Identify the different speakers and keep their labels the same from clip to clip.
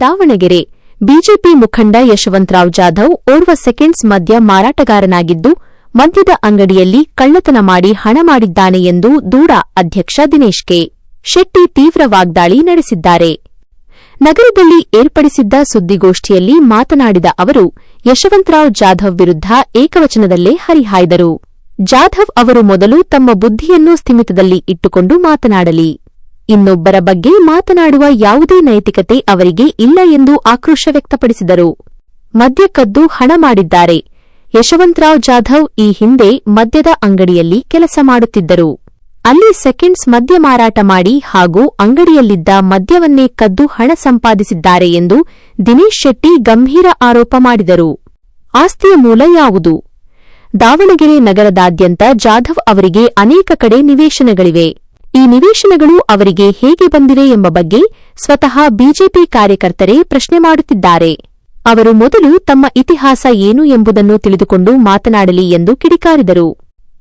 Speaker 1: Davanagere. BJP ಮುಖಂಡ ಯಶವಂತರಾವ್ ಜಾಧವ್ ಓರ್ವ seconds ಮದ್ಯ ಮಾರಾಟಗಾರನಾಗಿದ್ದು, ಮದ್ಯದ ಅಂಗಡಿಯಲ್ಲಿ ಕಳ್ಳತನ ಮಾಡಿ ಹಣ ಮಾಡಿದ್ದಾನೆ ಎಂದು ದೂರ ಅಧ್ಯಕ್ಷ ದಿನೇಶ್ ಕೆ. ಶೆಟ್ಟಿ ತೀವ್ರ ವಾಗ್ದಾಳಿ ನಡೆಸಿದ್ದಾರೆ. ನಗರದಲ್ಲಿ ಏರ್ಪಡಿಸಿದ್ದ ಸುದ್ದಿಗೋಷ್ಠಿಯಲ್ಲಿ ಮಾತನಾಡಿದ ಅವರು, ಯಶವಂತರಾವ್ ಜಾಧವ್ ವಿರುದ್ಧ ಏಕವಚನದಲ್ಲೇ ಹರಿಹಾಯ್ದರು. ಜಾಧವ್ ಅವರು ಮೊದಲು ತಮ್ಮ ಬುದ್ಧಿಯನ್ನು ಸ್ಥಿಮಿತದಲ್ಲಿ ಇಟ್ಟುಕೊಂಡು ಮಾತನಾಡಲಿ. ಇನ್ನೊಬ್ಬರ ಬಗ್ಗೆ ಮಾತನಾಡುವ ಯಾವುದೇ ನೈತಿಕತೆ ಅವರಿಗೆ ಇಲ್ಲ ಎಂದು ಆಕ್ರೋಶ ವ್ಯಕ್ತಪಡಿಸಿದರು. ಮದ್ಯಕದ್ದು ಹಣ ಮಾಡಿದ್ದಾರೆ. ಯಶವಂತರಾವ್ ಜಾಧವ್ ಈ ಹಿಂದೆ ಮದ್ಯದ ಅಂಗಡಿಯಲ್ಲಿ ಕೆಲಸ ಮಾಡುತ್ತಿದ್ದರು. ಅಲ್ಲಿ ಸೆಕೆಂಡ್ಸ್ ಮದ್ಯ ಮಾರಾಟ ಮಾಡಿ ಹಾಗೂ ಅಂಗಡಿಯಲ್ಲಿದ್ದ ಮದ್ಯವನ್ನೇ ಕದ್ದು ಹಣ ಸಂಪಾದಿಸಿದ್ದಾರೆ ಎಂದು ದಿನೇಶ್ ಶೆಟ್ಟಿ ಗಂಭೀರ ಆರೋಪ ಮಾಡಿದರು. ಆಸ್ತಿಯ ಮೂಲ ಯಾವುದು? ದಾವಣಗೆರೆ ನಗರದಾದ್ಯಂತ ಜಾಧವ್ ಅವರಿಗೆ ಅನೇಕ ಕಡೆ ನಿವೇಶನಗಳಿವೆ. ಈ ನಿವೇಶನಗಳು ಅವರಿಗೆ ಹೇಗೆ ಬಂದಿವೆ ಎಂಬ ಬಗ್ಗೆ ಸ್ವತಃ ಬಿಜೆಪಿ ಕಾರ್ಯಕರ್ತರೇ ಪ್ರಶ್ನೆ ಮಾಡುತ್ತಿದ್ದಾರೆ. ಅವರು ಮೊದಲು ತಮ್ಮ ಇತಿಹಾಸ ಏನು ಎಂಬುದನ್ನು ತಿಳಿದುಕೊಂಡು ಮಾತನಾಡಲಿ ಎಂದು ಕಿಡಿಕಾರಿದರು.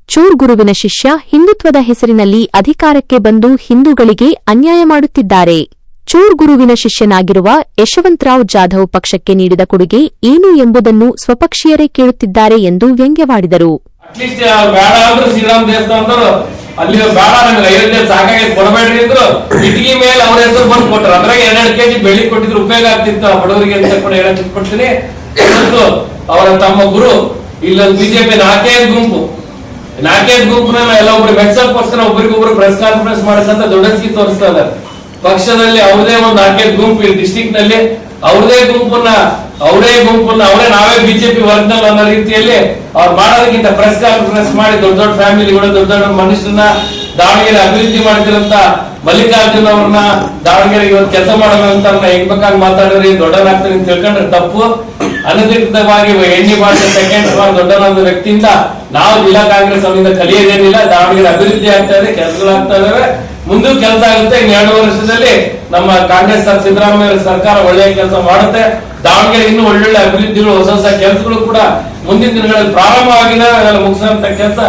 Speaker 1: ಚೋರ್ ಗುರುವಿನ ಶಿಷ್ಯ ಹಿಂದುತ್ವದ ಹೆಸರಿನಲ್ಲಿ ಅಧಿಕಾರಕ್ಕೆ ಬಂದು ಹಿಂದೂಗಳಿಗೆ ಅನ್ಯಾಯ ಮಾಡುತ್ತಿದ್ದಾರೆ. ಚೋರ್ ಗುರುವಿನ ಶಿಷ್ಯನಾಗಿರುವ ಯಶವಂತರಾವ್ ಜಾಧವ್ ಪಕ್ಷಕ್ಕೆ ನೀಡಿದ ಕೊಡುಗೆ ಏನು ಎಂಬುದನ್ನು ಸ್ವಪಕ್ಷೀಯರೇ ಕೇಳುತ್ತಿದ್ದಾರೆ ಎಂದು ವ್ಯಂಗ್ಯವಾಡಿದರು.
Speaker 2: ಅಲ್ಲಿ ಬೇಡ ನಮ್ಗೆ ಅಯೋಧ್ಯೆ ಸಾಕಾಗಿ ಕೊಡಬೇಡ್ರಿ ಅಂದ್ರು. ಇಟ್ಗಿ ಮೇಲೆ ಅವ್ರ ಹೆಸರು ಬಂದು ಕೊಟ್ಟರು ಅದ್ರಾಗ ಎರಡೆರಡು ಕೆಜಿ ಬೆಳ್ಳಿ ಕೊಟ್ಟಿದ್ರು, ಉಪಯೋಗ ಆಗ್ತಿತ್ತು ಬಡವರಿಗೆ ಅಂತ ಕೂಡ ಹೇಳಕ್ ಇಟ್ಕೊಡ್ತೀನಿ ಇವತ್ತು ಅವರ ತಮ್ಮ ಗುರು, ಇಲ್ಲೊಂದು ಬಿಜೆಪಿ ನಾಲ್ಕೈದು ಗುಂಪು. ನಾಲ್ಕೈದು ಗುಂಪುನ ಎಲ್ಲ ಒಬ್ರು ಮೆಚ್ಚಕ್ಕೋಸ್ಕರ ಒಬ್ರಿಗೊಬ್ರು ಪ್ರೆಸ್ ಕಾನ್ಫರೆನ್ಸ್ ಮಾಡಕ್ಕಂತ ದೊಡ್ಡ ತೋರಿಸ್ತಾ ಇದ್ದಾರೆ. ಪಕ್ಷದಲ್ಲಿ ಅವ್ರದೇ ಒಂದು ನಾಲ್ಕೈದು ಗುಂಪು ಡಿಸ್ಟಿಕ್ನಲ್ಲಿ ಅವ್ರದೇ ಗುಂಪನ್ನ ಅವರೇ ಗುಂಪನ್ನ, ಅವರೇ ನಾವೇ ಬಿಜೆಪಿ ವರ್ಗದಲ್ಲಿ ಅನ್ನೋ ರೀತಿಯಲ್ಲಿ ಅವ್ರು ಮಾಡೋದಕ್ಕಿಂತ ಪ್ರೆಸ್ ಕಾನ್ಫರೆನ್ಸ್ ಮಾಡಿ ದೊಡ್ಡ ದೊಡ್ಡ ಫ್ಯಾಮಿಲಿಗಳು ದೊಡ್ಡ ದೊಡ್ಡ ಮನುಷ್ಯರನ್ನ ದಾವಣಗೆರೆ ಅಭಿವೃದ್ಧಿ ಮಾಡ್ತಿರಂತ ಮಲ್ಲಿಕಾರ್ಜುನ್ ಅವ್ರನ್ನ ದಾವಣಗೆರೆ ಇವತ್ತು ಕೆಲಸ ಮಾಡೋದಂತ ಅಂತ ಅವ್ರನ್ನ ಹೆಂಗ್ ಬೇಕಾಗಿ ಮಾತಾಡಿದ್ರಿ ಅಂತ ತಿಳ್ಕೊಂಡ್ರೆ ತಪ್ಪು. ಅನಧಿಕೃತವಾಗಿ ಎಣ್ಣೆ ಮಾಡಿದ ಸೆಕೆಂಡ್ ದೊಡ್ಡನಾದ ವ್ಯಕ್ತಿಯಿಂದ ನಾವು ಜಿಲ್ಲಾ ಕಾಂಗ್ರೆಸ್ ಅವರಿಂದ ಕಲಿಯೋದೇನಿಲ್ಲ, ದಾವಣಗೆರೆ ಅಭಿವೃದ್ಧಿ ಆಗ್ತಾ ಇದೆ ಕೆಲಸಗಳಾಗ್ತಾ ಇದಾವೆ. ಮುಂದೂ ಕೆಲಸ ಆಗುತ್ತೆ. ಎರಡು ವರ್ಷದಲ್ಲಿ ನಮ್ಮ ಕಾಂಗ್ರೆಸ್ ಸರ್ ಸಿದ್ದರಾಮಯ್ಯ ಸರ್ಕಾರ ಒಳ್ಳೆಯ ಕೆಲಸ ಮಾಡುತ್ತೆ. ದಾವಣಗೆರೆ ಇನ್ನೂ ಒಳ್ಳೊಳ್ಳೆ ಅಭಿವೃದ್ಧಿಗಳು, ಹೊಸ ಹೊಸ ಕೆಲಸಗಳು ಕೂಡ ಮುಂದಿನ ದಿನಗಳಲ್ಲಿ ಪ್ರಾರಂಭವಾಗಿದೆ ಮುಗಿಸುವಂತ ಕೆಲಸ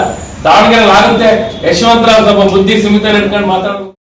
Speaker 2: ದಾವಣಗೆರೆ ಆಗುತ್ತೆ. ಯಶವಂತರಾವ್ ಸ್ವಲ್ಪ ಬುದ್ಧಿ ಸೀಮಿತ ಇಟ್ಕೊಂಡು ಮಾತಾಡೋದು